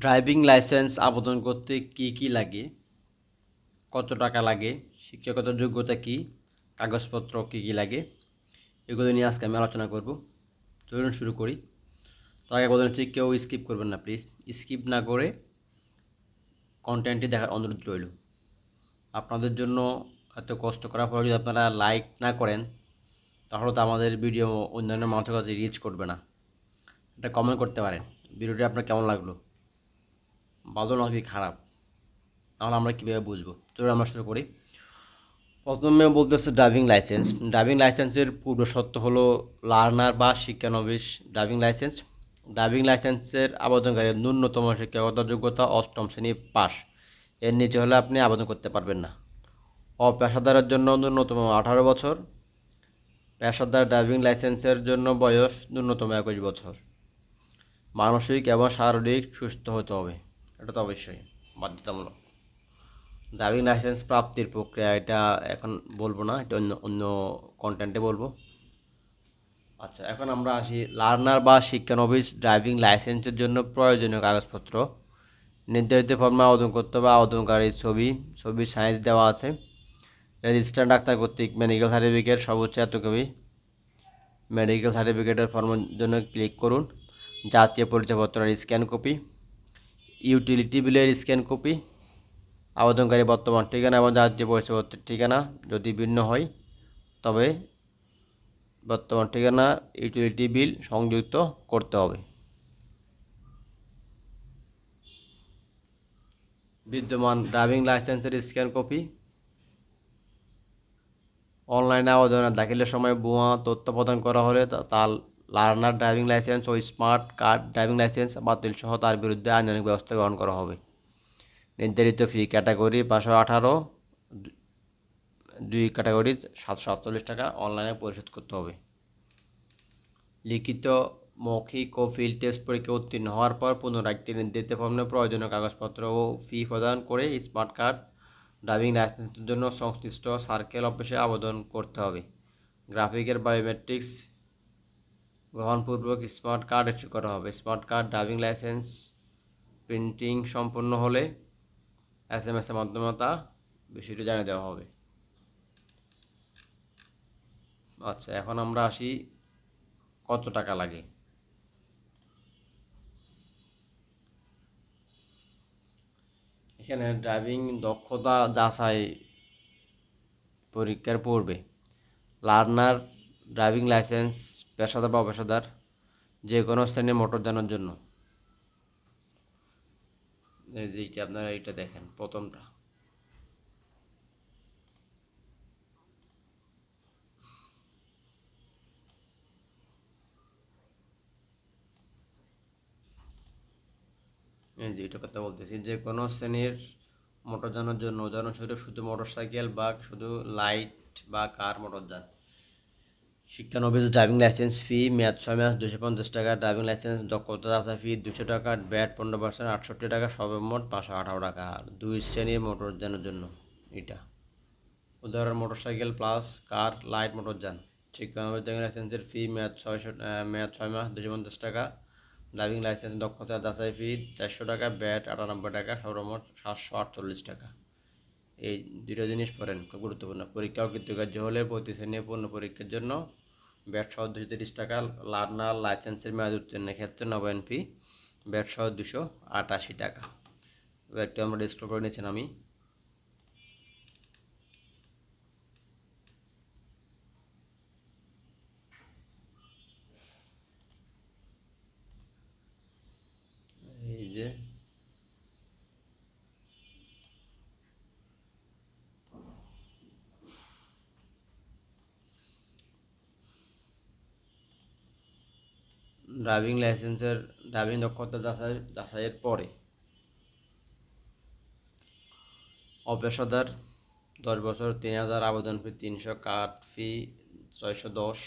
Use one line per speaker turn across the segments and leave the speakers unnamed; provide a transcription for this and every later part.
Driving licence আবেদন করতে কি কি লাগে? কত টাকা লাগে? শিক্ষাগত যোগ্যতা কি? কাগজপত্র কি কি লাগে? এগুলো নিয়ে আজকে আমি আলোচনা করব। চলুন শুরু করি। তার আগে বলেন হচ্ছে কেউ স্কিপ করবেন না প্লিজ স্কিপ না করে কন্টেন্টটি দেখার অনুরোধ রইল। আপনাদের জন্য এত কষ্ট করার পর যদি আপনারা লাইক না করেন, তাহলে তো আমাদের ভিডিও অন্যান্য মানুষের কাছে রিচ করবে না। এটা কমেন্ট করতে পারেন। ভিডিওটি আপনার কেমন লাগল? ভালো নাকি খারাপ? তাহলে আমরা কীভাবে বুঝব? চলুন আমরা শুরু করি। প্রথমে বলতেছে ড্রাইভিং লাইসেন্স ড্রাইভিং লাইসেন্সের পূর্ব শর্ত হলো লার্নার বা শিক্ষানবিশ ড্রাইভিং লাইসেন্স ড্রাইভিং লাইসেন্সের আবেদনকারীর ন্যূনতম শিক্ষাগত যোগ্যতা অষ্টম শ্রেণি পাস। এর নিচে হলে আপনি আবেদন করতে পারবেন না। অপেশাদারের জন্য ন্যূনতম আঠারো বছর। পেশাদার ড্রাইভিং লাইসেন্সের জন্য বয়স ন্যূনতম একুশ বছর। মানসিক এবং শারীরিক সুস্থ হতে হবে। এটা তো অবশ্যই বাধ্যতামূলক। ড্রাইভিং লাইসেন্স প্রাপ্তির প্রক্রিয়া, এটা এখন বলব না, এটা অন্য অন্য কন্টেন্টে বলব। আচ্ছা এখন আমরা আসি লার্নার বা শিক্ষানবিশ ড্রাইভিং লাইসেন্সের জন্য প্রয়োজনীয় কাগজপত্র। নির্ধারিত ফর্মে আবেদন করতে হবে আবেদনকারীর ছবি, ছবির সাইজ দেওয়া আছে। রেজিস্টার ডাক্তার কর্তৃক মেডিকেল সার্টিফিকেট সর্বোচ্চ এত কপি। মেডিকেল সার্টিফিকেটের ফর্মের জন্য ক্লিক করুন। জাতীয় পরিচয়পত্রের স্ক্যান কপি ইউটিলিটি বিলের স্ক্যান কপি আবেদনকারী বর্তমান ঠিকানা এবং জাতীয় পরিচয়পত্রের ঠিকানা যদি ভিন্ন হয়, তবে বর্তমান ঠিকানা ইউটিলিটি বিল সংযুক্ত করতে হবে। বিদ্যমান ড্রাইভিং লাইসেন্সের স্ক্যান কপি অনলাইনে আবেদন দাখিলের সময় বোমা তথ্য প্রদান করা হলে তার লার্নার ড্রাইভিং লাইসেন্স ও স্মার্ট কার্ড ড্রাইভিং লাইসেন্স বাতিল সহ তার বিরুদ্ধে আইনানুগ ব্যবস্থা গ্রহণ করা হবে। নির্ধারিত ফি ক্যাটাগরি পাঁচশো আঠারো, দুই ক্যাটাগরি সাতশো আটচল্লিশ টাকা অনলাইনে পরিশোধ করতে হবে। লিখিত মৌখিক ও ফিল্ড টেস্ট পরীক্ষা উত্তীর্ণ হওয়ার পর পুনরায় একটি নির্ধারিত ফর্মে প্রয়োজনীয় কাগজপত্র ও ফি প্রদান করে স্মার্ট কার্ড ড্রাইভিং লাইসেন্সের জন্য সংশ্লিষ্ট সার্কেল অফিসে আবেদন করতে হবে। গ্রাফিকের বায়োমেট্রিক্স গ্রহণপূর্বক স্মার্ট কার্ড ইস্যু করা হবে। Smart card, driving license, printing সম্পন্ন হলে এস এম এসের মাধ্যমে তা বিষয়টি জানিয়ে দেওয়া হবে। আচ্ছা এখন আমরা আসি কত টাকা লাগে? এখানে ড্রাইভিং দক্ষতা যাচাই পরীক্ষার পূর্বে লার্নার ড্রাইভিং লাইসেন্স পেশাদার বা অপেশাদার যে কোনো শ্রেণির মোটরযানের জন্য। এই যে এইটা আপনারা এইটা দেখেন প্রথমটা। এই যে এটা কথা বলতেছি যে কোনো শ্রেণির মোটরযানের জন্য উদাহরণস্বরূপ শুধু মোটরসাইকেল বা শুধু লাইট বা কার মোটর মোটরযান শিক্ষানবিশ ড্রাইভিং লাইসেন্স ফি মেয়াদ ছয় মাস দুশো পঞ্চাশ টাকা ড্রাইভিং লাইসেন্স দক্ষতা যাচাই ফি দুশো টাকা ব্যাট পনেরো পার্সেন্ট আটষট্টি টাকা সর্বমোট পাঁচশো আঠারো টাকা। আর দুই শ্রেণির মোটরযানের জন্য এটা। উদাহরণ মোটরসাইকেল প্লাস কার লাইট মোটরযান শিক্ষানবিশ ড্রাইভিং লাইসেন্সের ফি মেয়াদ ছয়শো মেয়াদ ছয় মাস দুশো পঞ্চাশ টাকা। ড্রাইভিং লাইসেন্স দক্ষতা যাচাই ফি চারশো টাকা ব্যাট আটানব্বই টাকা সর্বমোট সাতশো আটচল্লিশ টাকা। এই দুটো জিনিস পড়েন, খুব গুরুত্বপূর্ণ। পরীক্ষা ও কৃতকার্য হলে প্রতি শ্রেণির পূর্ণ পরীক্ষার জন্য ব্যাট সহ দুশো তিরিশ টাকা লার্নার লাইসেন্সের মেয়াদ উত্তীর্ণের ক্ষেত্রে নবায়ন ফি ব্যাটসহ দুশো আটাশি টাকা। এবার আমরা ডিসপ্লে করে নিয়েছেন আমি এই যে ড্রাইভিং লাইসেন্সের ড্রাইভিং দক্ষতা যাচাই, যাচাইয়ের পরে অপেশাদার দশ বছর, তিন হাজার আবেদন ফি তিনশো কার্ড ফি ছয়শো দশ।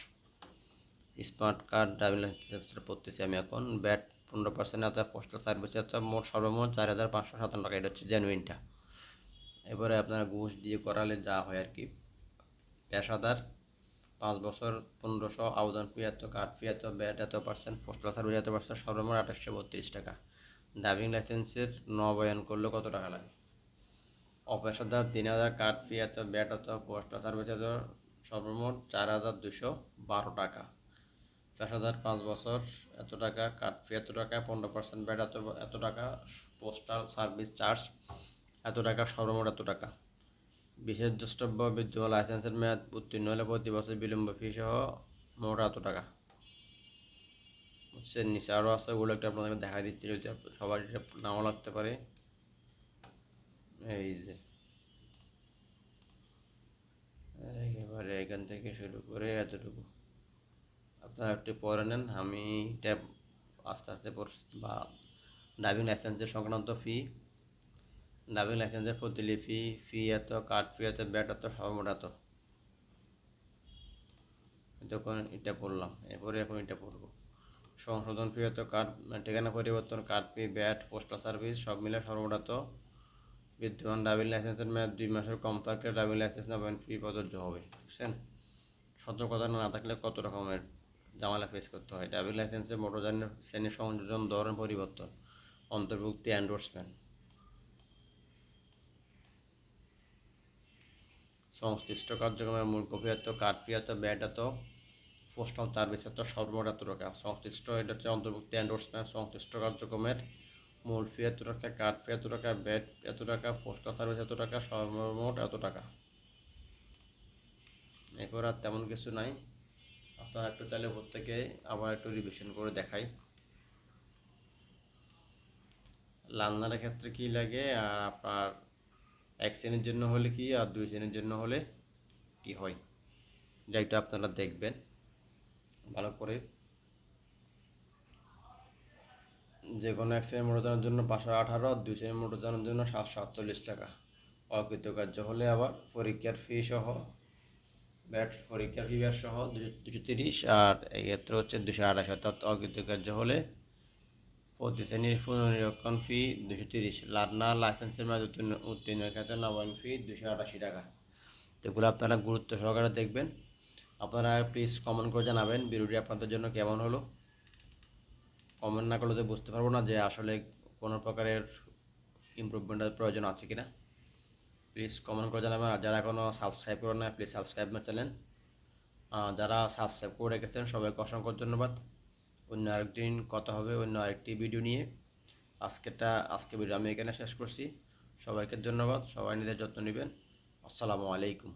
স্মার্ট কার্ড ড্রাইভিং লাইসেন্সটা পড়তেছি আমি এখন। ব্যাট পনেরো পার্সেন্ট অর্থাৎ পোস্টাল সার্ভিস অর্থাৎ মোট সর্বমোট চার হাজার পাঁচশো সাতান্ন টাকা এটা হচ্ছে জেনুইনটা এবারে আপনারা ঘুষ দিয়ে করালে যা হয় আর কি। পেশাদার পাঁচ বছর, পনেরোশো, আবেদন ফি এত, কার্ড ফি এত, ব্যাট এত পার্সেন্ট পোস্টাল সার্ভিস এত পার্সেন্ট সর্বমোট আঠাশশো বত্রিশ টাকা। ড্রাইভিং লাইসেন্সের নবায়ন করলে কত টাকা লাগে? অপেশাদার তিন হাজার, কার্ড ফি এত, ব্যাট অত পোস্টাল সার্ভিস এত, সর্বমোট চার হাজার দুশো বারো টাকা। পেশাদার পাঁচ বছর, এত টাকা, কার্ড ফি এত টাকা, পনেরো পার্সেন্ট ব্যাট এত এত টাকা পোস্টাল সার্ভিস চার্জ এত টাকা, সর্বমোট এত টাকা। বিশেষ দ্রষ্টব্য, বিদ্যমান লাইসেন্সের মেয়াদ উত্তীর্ণ হলে প্রতি বছর বিলম্ব ফি সহ মোট এত টাকা। বুঝছেন নিচে আরও আছে, ওগুলো একটা আপনাদেরকে দেখা দিচ্ছি, যদি সবার এটা নাও লাগতে পারে। এই যে। একেবারে এখান থেকে শুরু করে এতটুকু। আপনারা একটু পরে নেন, আমি এটা আস্তে আস্তে বা ড্রাইভিং লাইসেন্সের সংক্রান্ত ফি ড্রাইভিং লাইসেন্সের প্রতিলি ফি এত কার্ড ফি এত ব্যাট এত সর্বমোট এত। তখন এটা পড়লাম, এরপরে এখন এটা পড়ব। সংশোধন ফি এত কার্ড ঠিকানা পরিবর্তন card fee VAT postal service সব মিলে সর্বমোট এত। বিদ্যমান ড্রাইভিং লাইসেন্সের মেয়াদ দুই মাসের কম থাকলে ড্রাইভিং লাইসেন্স নবায়ন ফি প্রযোজ্য হবে, বুঝছেন? সতর্কতা না থাকলে কত রকমের জামালা ফেস করতে হয়। ড্রাইভিং লাইসেন্সে মোটরযানের শ্রেণি সংযোজন, ধরন পরিবর্তন, অন্তর্ভুক্তি এন্ডোর্সমেন্ট সংশ্লিষ্ট কার্যক্রমের মূল কপি এত কার্ড ফি এত, ব্যাট এত পোস্টাল সার্ভিস এত টাকা সংশ্লিষ্ট এটা হচ্ছে অন্তর্ভুক্তি এন্ডোর্সমেন্ট সংশ্লিষ্ট কার্যক্রমের মূল ফি এত টাকা কার্ড ফি এত টাকা ব্যাট এত টাকা পোস্টাল সার্ভিস এত টাকা সর্বমোট এত টাকা। এরপর আর তেমন কিছু নাই। আপনারা একটু তাহলে ওর থেকে আবার একটু রিভিশন করে দেখাই। লার্নারের ক্ষেত্রে কী লাগে? আর আপনার এক শ্রেণির জন্য হলে কি আর দুই শ্রেণির জন্য হলে কি হয়? এটা আপনারা দেখবেন। ভালো করে। যে কোনো এক শ্রেণির মোটরযানের জন্য পাঁচশো আঠারো, আর দুই শ্রেণির মোটরযানের জন্য সাতশো আটচল্লিশ টাকা। অকৃতকার্য হলে আবার পরীক্ষার ফি সহ, ব্যাট পরীক্ষার ফি ব্যাট সহ দুশো তিরিশ, আর এক্ষেত্রে হচ্ছে দুশো আঠাশ অর্থাৎ অকৃতকার্য হলে প্রতি শ্রেণির পুনর্নিরীক্ষণ ফি দুশো তিরিশ। লার্নার লাইসেন্সের মেয়াদ উত্তীর্ণ, উত্তীর্ণের ক্ষেত্রে নবায়ন ফি দুশো আটাশি টাকা। তো এগুলো আপনারা গুরুত্ব সহকারে দেখবেন। আপনারা প্লিজ কমেন্ট করে জানাবেন ভিডিওটি আপনাদের জন্য কেমন হলো। কমেন্ট না করলে তো বুঝতে পারব না যে আসলে কোনো প্রকারের ইমপ্রুভমেন্টের প্রয়োজন আছে কিনা। প্লিজ কমেন্ট করে জানাবেন। আর যারা এখনও সাবস্ক্রাইব করেন না প্লিজ সাবস্ক্রাইব না চ্যানেল যারা সাবস্ক্রাইব করে রেখেছেন, সবাইকে অসংখ্য ধন্যবাদ। অন্য আরেকদিন কথা হবে, অন্য আরেকটি ভিডিও নিয়ে। আজকেটা আজকে ভিডিও আমি এখানে শেষ করছি। সবাইকে ধন্যবাদ, সবাই নিজের যত্ন নেবেন। আসসালামু আলাইকুম।